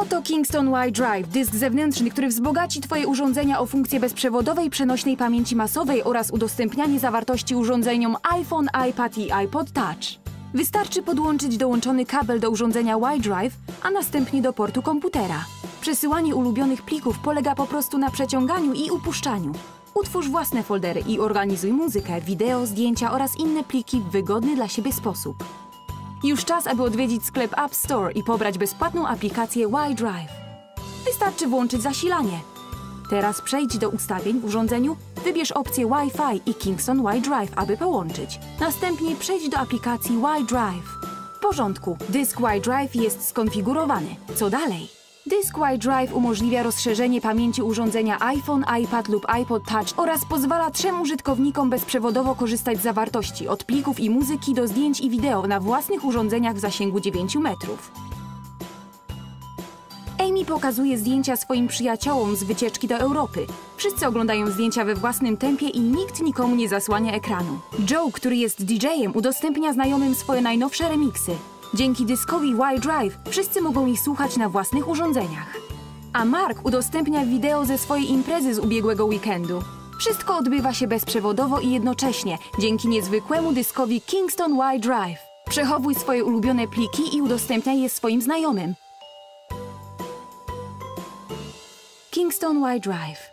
Oto Kingston Y Drive, dysk zewnętrzny, który wzbogaci Twoje urządzenia o funkcję bezprzewodowej przenośnej pamięci masowej oraz udostępnianie zawartości urządzeniom iPhone, iPad i iPod Touch. Wystarczy podłączyć dołączony kabel do urządzenia Y Drive, a następnie do portu komputera. Przesyłanie ulubionych plików polega po prostu na przeciąganiu i upuszczaniu. Utwórz własne foldery i organizuj muzykę, wideo, zdjęcia oraz inne pliki w wygodny dla siebie sposób. Już czas, aby odwiedzić sklep App Store i pobrać bezpłatną aplikację Y Drive. Wystarczy włączyć zasilanie. Teraz przejdź do ustawień w urządzeniu, wybierz opcję Wi-Fi i Kingston Y Drive, aby połączyć. Następnie przejdź do aplikacji Y Drive. W porządku, dysk Y Drive jest skonfigurowany. Co dalej? Dysk Y Drive umożliwia rozszerzenie pamięci urządzenia iPhone, iPad lub iPod Touch oraz pozwala trzem użytkownikom bezprzewodowo korzystać z zawartości od plików i muzyki do zdjęć i wideo na własnych urządzeniach w zasięgu 9 metrów. Amy pokazuje zdjęcia swoim przyjaciołom z wycieczki do Europy. Wszyscy oglądają zdjęcia we własnym tempie i nikt nikomu nie zasłania ekranu. Joe, który jest DJ-em, udostępnia znajomym swoje najnowsze remiksy. Dzięki dyskowi Y Drive wszyscy mogą ich słuchać na własnych urządzeniach. A Mark udostępnia wideo ze swojej imprezy z ubiegłego weekendu. Wszystko odbywa się bezprzewodowo i jednocześnie dzięki niezwykłemu dyskowi Kingston Y Drive. Przechowuj swoje ulubione pliki i udostępniaj je swoim znajomym. Kingston Y Drive.